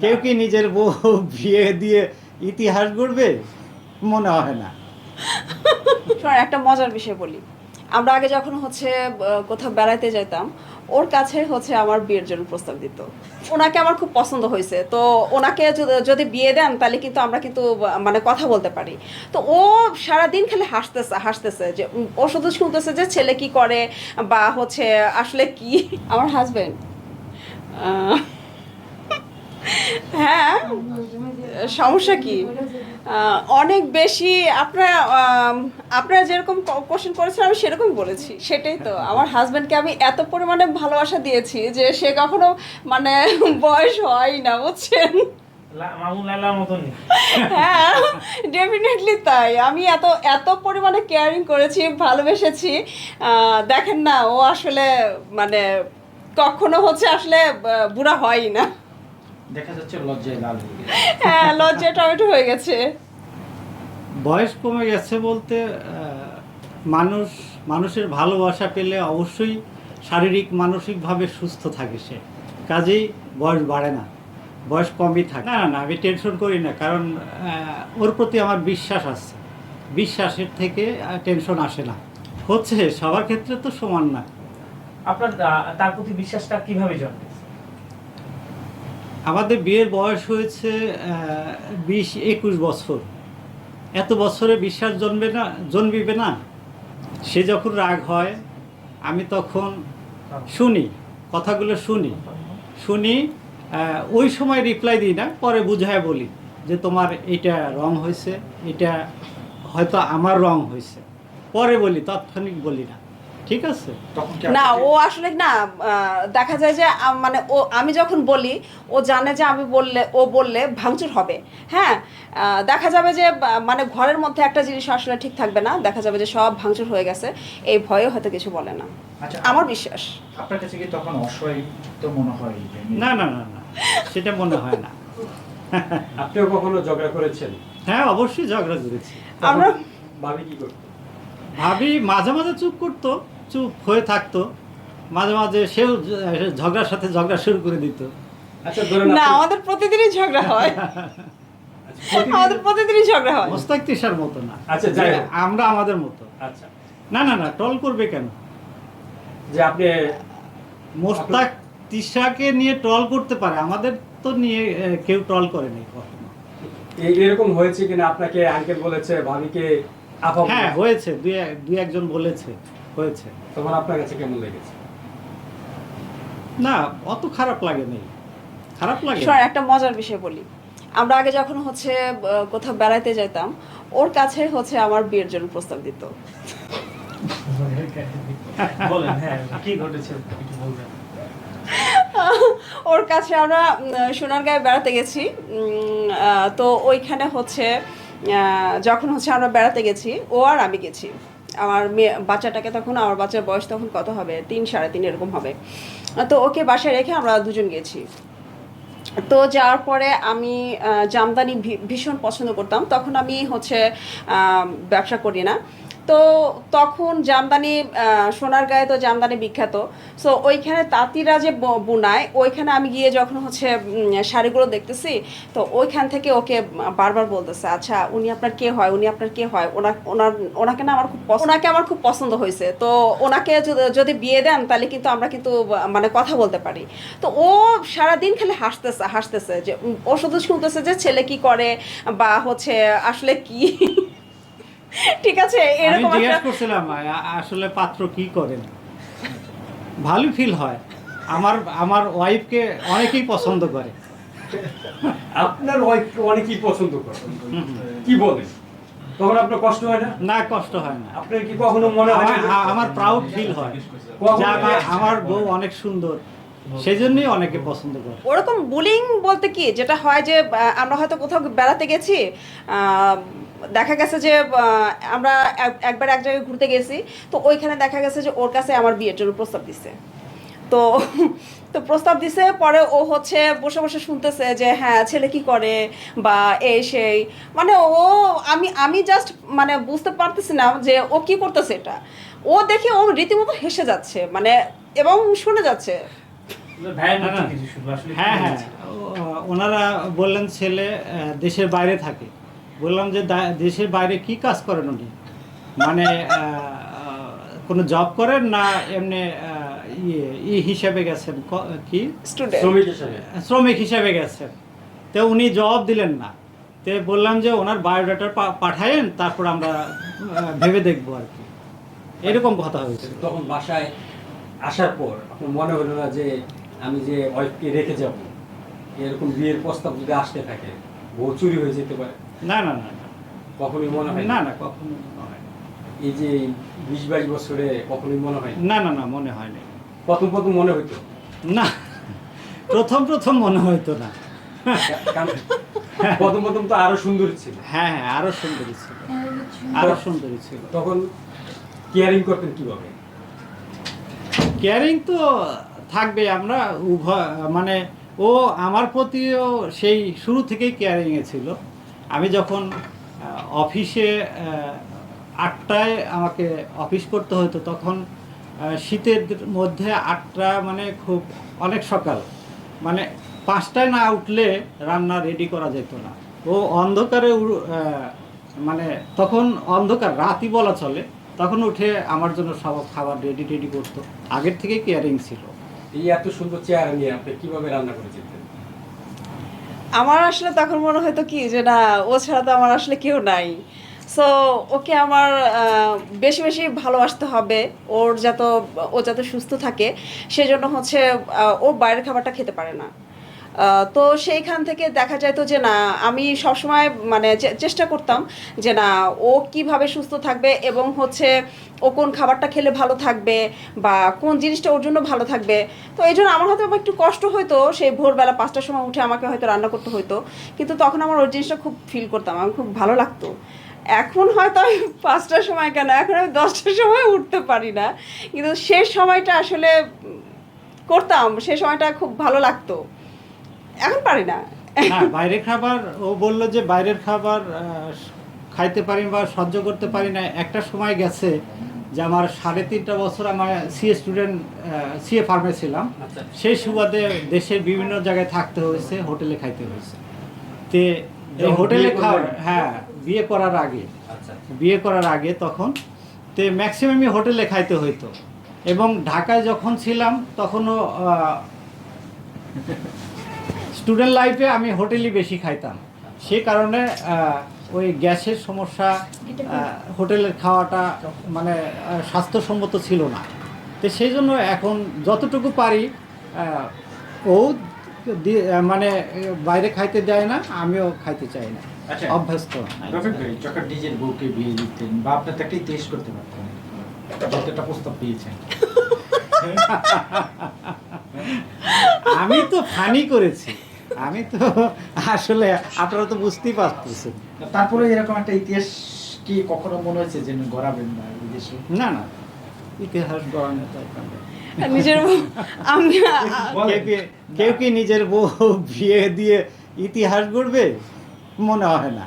কেউ কি নিজের বউ বিয়ে দিয়ে ইতিহাস গড়বে? মনে হয় না। একটা মজার বিষয় বলি। আমরা আগে যখন হচ্ছে কোথাও বেড়াতে যেতাম ওর কাছে হচ্ছে আমার বিয়ের জন্য প্রস্তাব দিত। ওনাকে আমার খুব পছন্দ হয়েছে। তো ওনাকে যদি- বিয়ে দেন, তাহলে কিন্তু আমরা কিন্তু মানে কথা বলতে পারি। তো ও সারাদিন খালি হাসতেছে হাসতেছে যে ও শুধু শুনতেছে যে ছেলে কি করে বা হচ্ছে আসলে কি। আমার হাজবেন্ড হ্যাঁ সমস্যা কি? অনেক বেশি আপনারা আপনারা যেরকম কোশ্চেন করেছেন আমি সেরকম বলেছি। সেটাই তো। আমার হাজব্যান্ডকে আমি এত পরিমাণে ভালোবাসা দিয়েছি যে সে কখনো মানে বয়স হয় না বুঝছেন? হ্যাঁ ডেফিনেটলি তাই। আমি এত এত পরিমাণে কেয়ারিং করেছি ভালোবেসেছি। দেখেন না ও আসলে মানে কখনো হচ্ছে আসলে বুড়া হয় না। দেখা যাচ্ছে লজ্জায় লাল হয়ে গেছে। হ্যাঁ লজ্জা টমেটো হয়ে গেছে। বয়স কমে গেছে বলতে মানুষ মানুষের ভালোবাসা পেলে অবশ্যই শারীরিক মানসিকভাবে সুস্থ থাকে সে। কাজেই বয়স বাড়ে না। বয়স কমই থাকে। না না না আমি টেনশন করি না কারণ ওর প্রতি আমার বিশ্বাস আছে। বিশ্বাসের থেকে টেনশন আসে না। হচ্ছে সবার ক্ষেত্রে তো সমান না। আপনার তার প্রতি বিশ্বাসটা কীভাবে জন্মে? আমাদের বিয়ের বয়স হয়েছে বিশ একুশ বছর। এত বছরে বিশ্বাস জন্মে না, জন্মিবে না? সে যখন রাগ হয়, আমি তখন শুনি, কথাগুলো শুনি। শুনি ওই সময় রিপ্লাই দিই না, পরে বুঝায় বলি যে তোমার এটা রং হয়েছে, এটা হয়তো আমার রং হয়েছে। পরে বলি, তাৎক্ষণিক বলি না। ঠিক আছে? না ও আসলে না দেখা যায় যে মানে ও আমি যখন বলি ও জানে যে আমি বললে ও বললে ভাঙচুর হবে। হ্যাঁ? দেখা যাবে যে মানে ঘরের মধ্যে একটা জিনিস আসলে ঠিক থাকবে না দেখা যাবে যে সব ভাঙচুর হয়ে গেছে এই ভয়ে হয়তো কিছু বলে না। আচ্ছা আমার বিশ্বাস। আপনার কাছে কি তখন অসহায় তো মনে হয় না না না না সেটা মনে হয় না। আপনিও কখনো ঝগড়া করেছেন? হ্যাঁ অবশ্যই ঝগড়া করেছি। আমরা ভাবি কি করতো? ভাবি মাঝে মাঝে চুপ করতো। চুপ হয়ে থাকতো। মাঝে মাঝে সেও ঝগড়ার সাথে ঝগড়া শুরু করে দিত। আচ্ছা না আমাদের প্রতিদিনই ঝগড়া হয়। আচ্ছা, আমাদের প্রতিদিনই ঝগড়া হয়। মোস্তাক তিসার মতো না। আচ্ছা, যাই আমরা আমাদের মতো। আচ্ছা। না না না টল করবে কেন? যে আপনি মোস্তাক তিসাকে নিয়ে টল করতে পারে। আমাদের তো নিয়ে কেউ টল করেনি কখনো। এরকম হয়েছে কিনা? আপনাকে আঙ্কেল বলেছে ভাবিকে? হ্যাঁ হয়েছে। দুই দুই একজন বলেছে। হয়েছে তখন আপনার কাছে কেমন লেগেছে? না অত খারাপ লাগে নেই। খারাপ লাগে শোনেন একটা মজার বিষয় বলি। আমরা আগে যখন হচ্ছে কোথাও বেড়াতে যেতাম ওর কাছে হচ্ছে আমার বিয়ের জন্য প্রস্তাব দিত। বলেন হ্যাঁ কি ঘটেছে একটু বলবেন। ওর কাছে আমরা সোনারগাঁয়ে বেড়াতে গেছি। উম, আহ, তো ওইখানে হচ্ছে আহ, যখন হচ্ছে আমরা বেড়াতে গেছি ও আর আমি গেছি। আমার মেয়ে, বাচ্চাটাকে তখন, আমার বাচ্চার বয়স তখন কত হবে? তিন, সাড়ে তিন এরকম হবে। তো ওকে বাসায় রেখে আমরা দুজন গেছি। তো যাওয়ার পরে আমি জামদানি ভীষণ পছন্দ করতাম। তখন আমি হচ্ছে ব্যবসা করি না। তো তখন জামদানি সোনার গায়ে তো জামদানি বিখ্যাত। সো ওইখানে তাঁতিরা যে বুনায়, ওইখানে আমি গিয়ে যখন হচ্ছে শাড়িগুলো দেখতেছি, তো ওইখান থেকে ওকে বারবার বলতেছে আচ্ছা উনি আপনার কে হয়? উনি আপনার কে হয়? ওনা, ওনার, ওনাকে না আমার খুব ওনাকে আমার খুব পছন্দ হয়েছে। তো ওনাকে যদি- যদি বিয়ে দেন, তাহলে কিন্তু আমরা কিন্তু মানে কথা বলতে পারি। তো ও সারাদিন খালি হাসতেছে হাসতেছে যে ও শুধু শুনতেছে যে ছেলে কি করে বা হচ্ছে আসলে কি? ঠিক আছে আমি এরকম জিজ্ঞেস একটা করছিলাম আসলে পাত্র কি করেন? ভালো ফিল হয়। আমার আমার ওয়াইফকে অনেকেই পছন্দ করে। আপনার ওয়াইফকে অনেকেই পছন্দ করে। কি বলেন তখন আপনার কষ্ট হয় না? না কষ্ট হয় না। আপনার কি কখনো মনে হয় না? আমার প্রাউড ফিল হয়। কখনো যে আমার যে- আমার বউ অনেক সুন্দর। সেজন্যই অনেকে পছন্দ করে। ওরকম বুলিং বলতে কি যেটা হয় যে আমরা হয়তো কোথাও বেড়াতে গেছি দেখা গেছে যে আমরা এক- একবার এক জায়গায় ঘুরতে গেছি তো ওইখানে দেখা গেছে যে ওর কাছে আমার বিয়ের জন্য প্রস্তাব দিছে। তো তো প্রস্তাব দিছে পরে ও হচ্ছে বসে বসে শুনতেছে যে হ্যাঁ ছেলে কি করে বা এই সেই মানে ও আমি আমি জাস্ট মানে বুঝতে পারতেছি না যে ও কি করতেছে এটা। ও দেখে ও রীতিমতো হেসে যাচ্ছে মানে এবং শুনে যাচ্ছে। হ্যাঁ। হ্যাঁ ওনারা বললেন ছেলে দেশের বাইরে থাকে। বললাম যে দেশের বাইরে কি কাজ করেন উনি? মানে কোনো জব করেন না এমনি ইয়ে ই হিসেবে গেছেন? কি শ্রমিক হিসেবে। শ্রমিক হিসেবে গেছেন। তো উনি জবাব দিলেন না। তো বললাম যে ওনার বায়োডাটা পাঠায়েন তারপর আমরা ভেবে দেখব আর কি। এরকম কথা হয়েছে। তখন বাসায় আসার পর মনে হলো না যে আমি যে ওয়াইফকে রেখে যাব এরকম বিয়ের প্রস্তাব যদি আসতে থাকে বউ চুরি হয়ে যেতে পারে। না না না। কখনোই মনে হয় না? না কখনো মনে হয় এই যে বিশ বাইশ বছরে কখনোই মনে হয় না? না না মনে হয় না। প্রথম প্রথম মনে হইতো? না প্রথম প্রথম মনে হইতো না। প্রথম প্রথম তো আরও সুন্দর ছিল। হ্যাঁ হ্যাঁ আরও সুন্দরী ছিল। আরও সুন্দরী ছিল। তখন কেয়ারিং করতেন কীভাবে? কেয়ারিং তো থাকবে আমরা উভয় মানে ও আমার প্রতিও সেই শুরু থেকেই কেয়ারিংয়ে ছিল। আমি যখন অফিসে আটটায় আমাকে অফিস করতে হতো, তখন শীতের মধ্যে আটটা মানে খুব অনেক সকাল। মানে পাঁচটায় না উঠলে রান্না রেডি করা যেত না। ও অন্ধকারে মানে তখন অন্ধকার, রাতই বলা চলে। তখন উঠে আমার জন্য সব খাবার রেডি রেডি করতো। আগের থেকেই কেয়ারিং ছিল। এই এত সুন্দর নিয়ে আপনি কীভাবে রান্না করে আমার আসলে তখন মনে হয়তো কি যে না, ও ছাড়া তো আমার আসলে কেউ নাই। সো ওকে আমার বেশি বেশি ভালোবাসতে হবে। ওর যত, ও যাতে সুস্থ থাকে, সেজন্য হচ্ছে ও বাইরের খাবারটা খেতে পারে না। তো সেইখান থেকে দেখা যায় তো যে, না, আমি সবসময় মানে চেষ্টা করতাম যে, না, ও কীভাবে সুস্থ থাকবে এবং হচ্ছে ও কোন খাবারটা খেলে ভালো থাকবে বা কোন জিনিসটা ওর জন্য ভালো থাকবে। তো এই জন্য আমার হয়তো আমার একটু কষ্ট হতো সেই ভোরবেলা পাঁচটার সময় উঠে আমাকে হয়তো রান্না করতে হতো কিন্তু তখন আমার ওই জিনিসটা খুব ফিল করতাম, আমার খুব ভালো লাগতো। এখন হয়তো আমি পাঁচটার সময় কেন, এখন আমি দশটার সময় উঠতে পারি না। কিন্তু সে সময়টা আসলে করতাম, সে সময়টা খুব ভালো লাগতো। এখন পারি না। না বাইরের খাবার ও বলল যে বাইরের খাবার খাইতে পারি বা সহ্য করতে পারি না। একটা সময় গেছে যে আমার সাড়ে তিনটা বছর আমার সিএ স্টুডেন্ট সিএ ফার্মে ছিলাম। আচ্ছা। সেই সুবাদে দেশের বিভিন্ন জায়গায় থাকতে হয়েছে হোটেলে খাইতে হয়েছে। তে এই হোটেলে খাওয়ার হ্যাঁ বিয়ে করার আগে। আচ্ছা। বিয়ে করার আগে তখন তে ম্যাক্সিমামই হোটেলে খাইতে হইতো। এবং ঢাকায় যখন ছিলাম তখনও স্টুডেন্ট লাইফে আমি হোটেলই বেশি খাইতাম। সে কারণে ওই গ্যাসের সমস্যা হোটেলের খাওয়াটা মানে স্বাস্থ্যসম্মত ছিল না। তো সেই জন্য এখন যতটুকু পারি ও মানে বাইরে খাইতে দেয় না আমিও খাইতে চাই না। আচ্ছা। অভ্যস্ত। নাই। রফিক ভাই যখন নিজের বউকে বিয়ে দিতেন বা আপনার তো একটা করতে পারতেন যতটা প্রস্তাব পেয়েছেন? আমি তো ফানি করেছি। আমি তো আসলে আপনারা তো বুঝতেই পারতেছেন। তারপরে এরকম একটা ইতিহাস কি কখনো মনে হয়েছে যে গড়াবেন না বিদেশে না না। ইতিহাস গড়ানো দরকার। নিজের আমি কেউ কি নিজের বউ বিয়ে দিয়ে ইতিহাস গড়বে? মনে হয় না।